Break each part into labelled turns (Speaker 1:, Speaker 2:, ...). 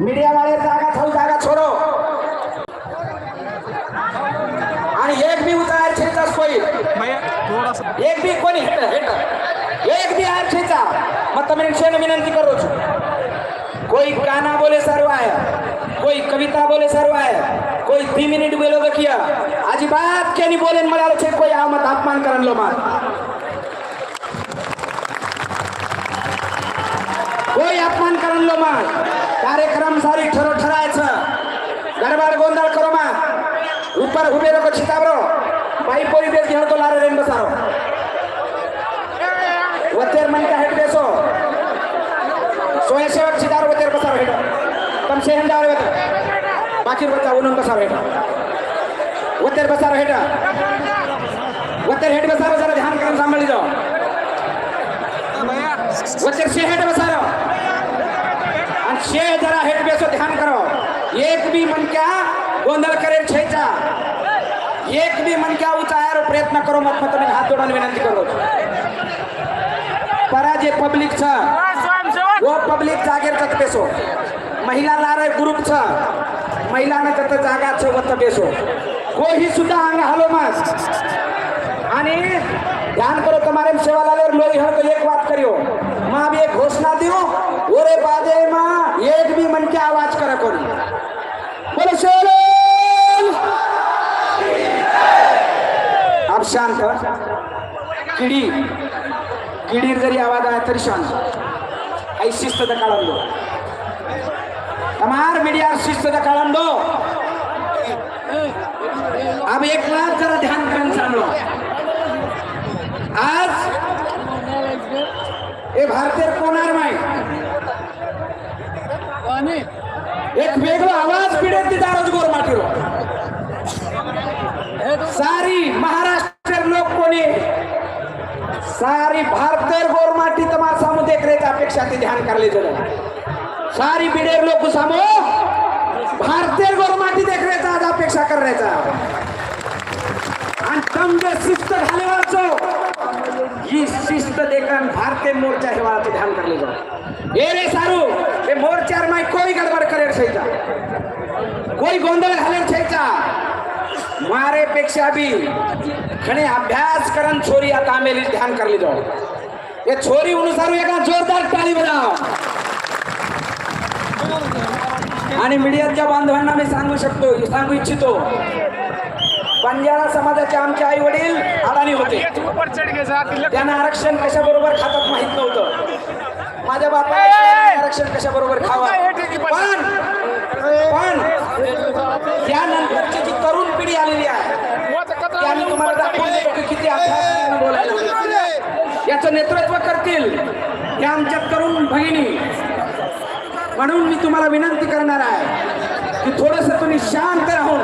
Speaker 1: Media वाले जागा थोड़ी जागा छोडो. आणि एक भी उतार छिरताच कोई एक भी कोणी हेट हेट. एक बी आर छिरता मग तुम्ही क्षण विनंती करो छु कोई गाना बोले सर्व आहे कोई कविता बोले सर्व आहे कोई तीन मिनिट बोलो किया अजिबात नहीं बोले मला छे कोई आमत अपमान करन लो मार. कोई अपमान करन लो मार. कार्यक्रम सारी ठुलो ठराएछ। घरबार गोन्दालकोमा उपर उमेरको छिताब्रो। भाइ परिवेश घेरको लाएर रेन्डो सारो वतेर मनका हेड बेसो। स्वयं सेवक छिताब्रो वतेर बसार हेड। तम से हम जावे बाकी बच्चा उनन बसार हेड। वतेर बसार हेड। वतेर हेड बसार जरा ध्यान करम सांभली जाओ। वतेर से हेड बसारो। छे जरा हेड बेसो ध्यान करो. एक भी मन क्या गोंधळ करेल छेचा. एक भी मन क्या उचायार प्रयत्न करो मत मत हात जोडायला विनंती करो. परा जे पब्लिक छ वो पब्लिक जागेर जत बेसो. महिला लारे ग्रुप छ महिला ने तत जागा छ वत बेसो. कोही सुद्धा अंग हलो मत आणि ध्यान करो तुम्हारे सेवा लाले लोग हर तो एक बात करियो। माँ भी एक घोषणा दियो ओरे बादे मा एक भी मन आवाज करा कोनी। बोलो सोलन अब शांत हो। किडी किडीर जरी आवाज आहे तरी शांत हो। आई शिस्त काळंदो तमार मीडिया शिस्त काळंदो अब एक बात जरा ध्यान करून सांगलो आज हे भारतीय कोणार नाही? एक वेगळा आवाज पिढे ती दारोज गोर माटीरो सारी महाराष्ट्र लोक कोणी? सारी भारतीय गोर माटी तमासा मध्ये एक अपेक्षा ते ध्यान करले जण सारी बिडेर लोक सामो भारतीय गोर माटी देखरेचा आज अपेक्षा करायचा. आणि कमजे शिस्त घालेवरचं ही शिस्त देखन भारतीय मोर्चा हे वाला ध्यान कर लीजिए ये रे सारू ये मोर्चा माय कोई गडबड करेल छैचा कोई गोंधळ छै छैचा मारे पेक्षा भी खणे अभ्यास करन छोरी आता मेरी ध्यान कर लीजिए ये छोरी अनुसार एका जोरदार टाळी बजाव. आणि मीडियाच्या बांधवांना मी सांगू शकतो सांगू इच्छितो बंजारा समाजाचे आमचे आई वडील अडाणी होते. त्यांना आरक्षण कशा बरोबर खातात माहीत नव्हतं. माझ्या बापाला आरक्षण कशा बरोबर खावं? पण पण त्यानंतरची जी तरुण पिढी आलेली आहे त्यांनी तुम्हाला दाखवून देतो की किती अभ्यास बोलायला. याचं नेतृत्व करतील त्या आमच्या तरुण भगिनी. म्हणून मी तुम्हाला विनंती करणार आहे की थोडस तुम्ही शांत राहून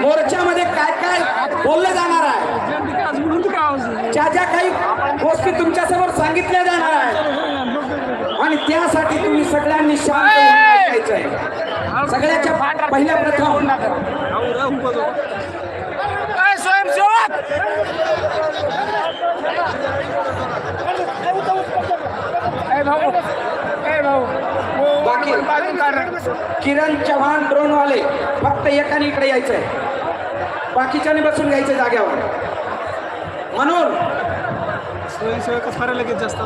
Speaker 1: मोर्चामध्ये काय काय बोललं जाणार आहे. ज्या ज्या काही गोष्टी तुमच्यासमोर सांगितल्या जाणार आहेत. आणि त्यासाठी तुम्ही सगळ्यांनी शांत आहे. सगळ्याच्या पहिल्या प्रथम. बाकी-. किरण चव्हाण ड्रोन वाले फक्त एकाने इकडे यायचंय. बाकीच्याने बसून घ्यायचं जाग्यावर म्हणून
Speaker 2: स्वयंसेवक फार लगेच जास्त.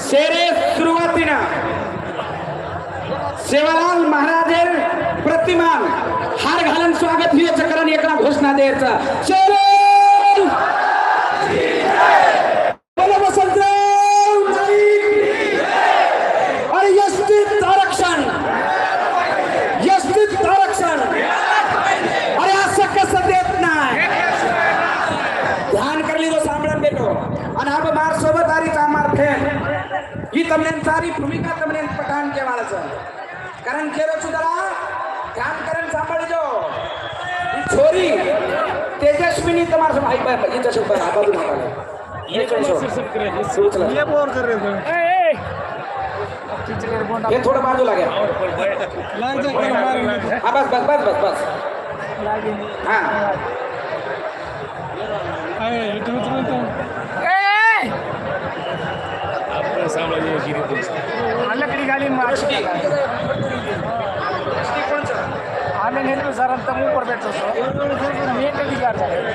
Speaker 1: शेरे सुरुवातीनं सेवालाल महाराजेर प्रतिमान हार घालून स्वागत ही चक्राने एका घोषणा द्यायचा शेरे ही तमन्यान भूमिका तमन्यान पठाण के वाला सर करण केरो चुदरा ध्यान करण सांभळ जो छोरी तेजस्विनी तमार सब हाई पाई ये जसो पर आबाजू ये कैसे सोच ये
Speaker 2: बोर कर रहे
Speaker 1: हो
Speaker 2: ये थोड़ा बाजू
Speaker 1: लगे बस बस बस बस बस. हाँ.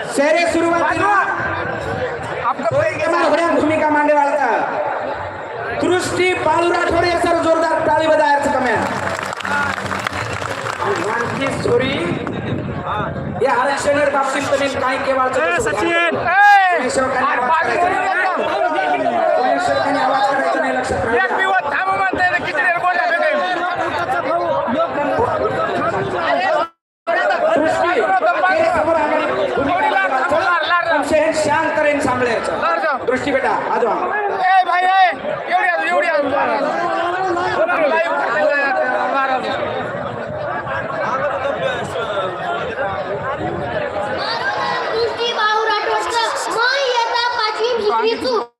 Speaker 3: सरे
Speaker 1: सुरुवातीला थोड्या भूमिका मांडे वाळता दृष्टी पालू राठोड याच्यावर जोरदार टाळी बजायचं कम्या सोरी या आरक्षण बाबतीत काय केव्हा
Speaker 2: सचिन!
Speaker 4: Vitor.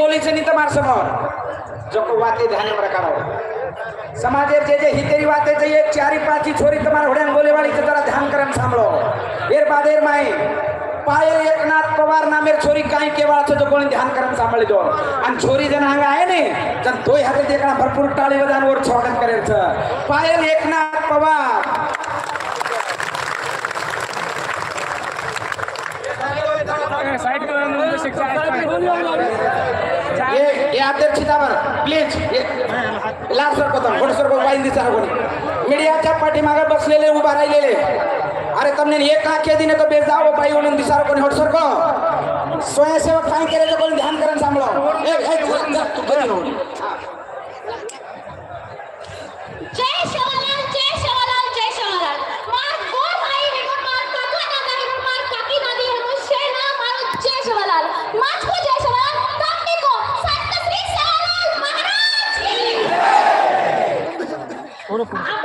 Speaker 4: বলেছেন তোমার সমর যখন
Speaker 2: ওয়াতে ধ্যানে প্রকার সমাজের যে যে হিতের বাতে যে এক চারি
Speaker 4: পাঁচি ছড়ি তোমার হড়েন বলে বাড়িতে তারা ধ্যান করেন সামলো এর বাদের মাই पायल एकनाथ पवार नामेर छोरी काय केवळाचं जो कोणी
Speaker 1: ध्यान करून सांभाळी दोन आणि छोरी जण हांगा आहे ने जण दोय हातात एकना भरपूर टाळी वजान वर छोडत प्लीज. लाल सरकवता गोड सर बाईन दिसा मीडियाच्या पाठीमागे बसलेले उभा राहिलेले. अरे तमने एक आखे दिने तो बेजाव बाई म्हणून दिसार कोणी होट सरको स्वयंसेवक फाईन केलेलं कोणी ध्यान करून सांभाळ.
Speaker 4: जय शिवलाल जय शिवलाल जय शिवलाल
Speaker 3: 服
Speaker 4: 了